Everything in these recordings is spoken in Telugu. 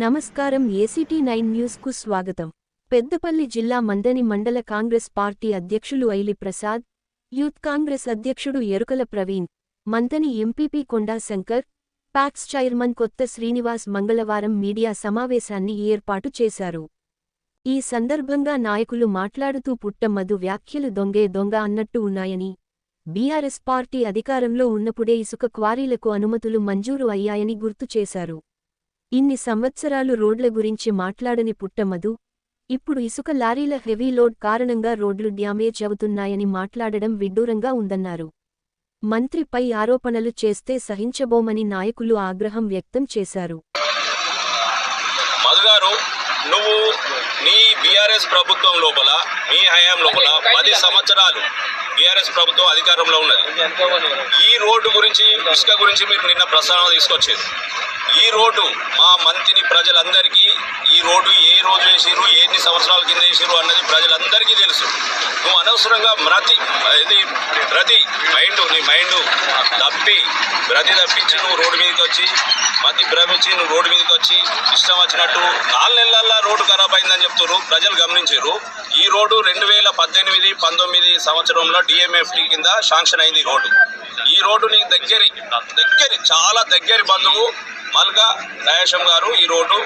నమస్కారం ఏసీటీ నైన్ న్యూస్కు స్వాగతం. పెద్దపల్లి జిల్లా మందని మండల కాంగ్రెస్ పార్టీ అధ్యక్షులు ఐలి ప్రసాద్ యూత్ కాంగ్రెస్ అధ్యక్షుడు Erukala Praveen Manthani MPP Konda Shankar PACS chairman Kotha Srinivas మంగళవారం మీడియా సమావేశాన్ని ఏర్పాటు చేశారు. ఈ సందర్భంగా నాయకులు మాట్లాడుతూ పుట్టమ్మదు వ్యాఖ్యలు దొంగే దొంగ అన్నట్టు ఉన్నాయని బీఆర్ఎస్ పార్టీ అధికారంలో ఉన్నప్పుడే ఇసుక క్వారీలకు అనుమతులు మంజూరు అయ్యాయని గుర్తు చేశారు. ఇన్ని సంవత్సరాలు రోడ్ల గురించి మాట్లాడని పుట్టమదు ఇప్పుడు ఇసుక లారీల హెవీ లోడ్ కారణంగా రోడ్లు డ్యామేజ్ అవుతున్నాయని మాట్లాడడం విడ్డూరంగా ఉందన్నారు. మంత్రిపై ఆరోపణలు చేస్తే సహించబోమని నాయకులు ఆగ్రహం వ్యక్తం చేశారు. నువ్వు నీ బీఆర్ఎస్ ప్రభుత్వం లోపల మీ హయాం లోపల పది సంవత్సరాలు బీఆర్ఎస్ ప్రభుత్వం అధికారంలో ఉన్నది. ఈ రోడ్డు గురించి ఇసుక గురించి మీరు నిన్న ప్రస్తావన తీసుకొచ్చేది. ఈ రోడ్డు మా మంత్రిని ప్రజలందరికీ ఈ రోడ్డు ఏ రోజు వేసారు ఎన్ని సంవత్సరాల కింద వేసారు అన్నది ప్రజలందరికీ తెలుసు. నువ్వు అనవసరంగా ప్రతి ఇది ప్రతి మైండ్ నీ మైండ్ తప్పి ప్రతి తప్పించి నువ్వు రోడ్డు మీదకి వచ్చి మతి భ్రమించి నువ్వు రోడ్డు మీదకి వచ్చి ఇష్టం వచ్చినట్టు నాలుగు నెలల్లో రోడ్డు ఖరాబ్ అయిందని చెప్తున్నారు ప్రజలు గమనించారు ఈ రోడ్డు రెండు వేల పద్దెనిమిది పంతొమ్మిది సంవత్సరంలో డిఎంఎఫ్టి కింద శాంక్షన్ అయింది ఈ రోడ్డు. ఈ రోడ్డు నీకు దగ్గరి దగ్గరి చాలా దగ్గరి బంధువు మల్గా దయాశం గారు ఈ రోడ్డు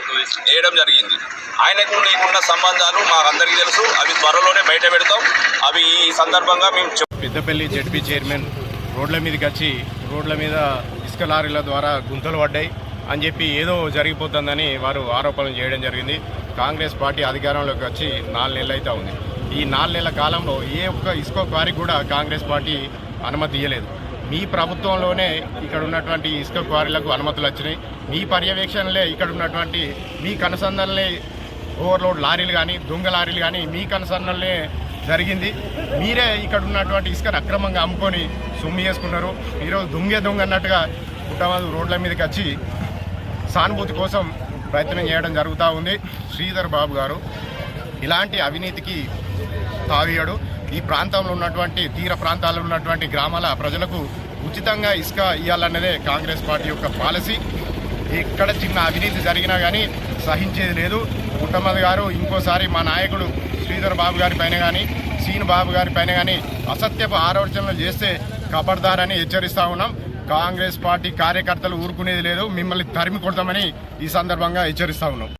వేయడం జరిగింది. ఆయనకు నీకున్న సంబంధాలు మాకందరికీ తెలుసు. అవి త్వరలోనే బయట పెడతాం. అవి ఈ సందర్భంగా మేము పెద్దపల్లి జడ్పీ చైర్మన్ రోడ్ల మీదకి వచ్చి రోడ్ల మీద ఇసుక లారీల ద్వారా గుంతలు పడ్డాయి అని చెప్పి ఏదో జరిగిపోతుందని వారు ఆరోపణలు చేయడం జరిగింది. కాంగ్రెస్ పార్టీ అధికారంలోకి వచ్చి నాలుగు నెలలు అయితే ఉంది. ఈ నాలుగు నెలల కాలంలో ఏ ఒక్క ఇసుక క్వారీ కూడా కాంగ్రెస్ పార్టీ అనుమతి ఇవ్వలేదు మీ ప్రభుత్వంలోనే ఇక్కడ ఉన్నటువంటి ఇసుక క్వారీలకు అనుమతులు వచ్చినాయి. మీ పర్యవేక్షణలే ఇక్కడ ఉన్నటువంటి మీ కనుసంధానలే ఓవర్లోడ్ లారీలు కానీ దొంగ లారీలు కానీ మీ కనుసన్నలే జరిగింది. మీరే ఇక్కడ ఉన్నటువంటి ఇసుకను అక్రమంగా అమ్ముకొని సొమ్ము చేసుకున్నారు. ఈరోజు దొంగే దొంగ అన్నట్టుగా పుట్టమదు రోడ్ల మీదకి వచ్చి సానుభూతి కోసం ప్రయత్నం చేయడం జరుగుతూ ఉంది. శ్రీధర్ బాబు గారు ఇలాంటి అవినీతికి తావీయడు ఈ ప్రాంతంలో ఉన్నటువంటి తీర ప్రాంతాల్లో ఉన్నటువంటి గ్రామాల ప్రజలకు ఉచితంగా ఇసుక ఇవ్వాలన్నదే కాంగ్రెస్ పార్టీ యొక్క పాలసీ. ఎక్కడ చిన్న అవినీతి జరిగినా కానీ సహించేది లేదు. కుట్టమది గారు ఇంకోసారి మా నాయకుడు శ్రీధర్ బాబు గారి పైన కానీ సీన్ బాబు గారి పైన కానీ అసత్యపు ఆరోచనలు చేస్తే కబర్దారని హెచ్చరిస్తా ఉన్నాం. కాంగ్రెస్ పార్టీ కార్యకర్తలు ఊరుకునేది లేదు. మిమ్మల్ని తరిమి కొడతామని ఈ సందర్భంగా హెచ్చరిస్తా ఉన్నాం.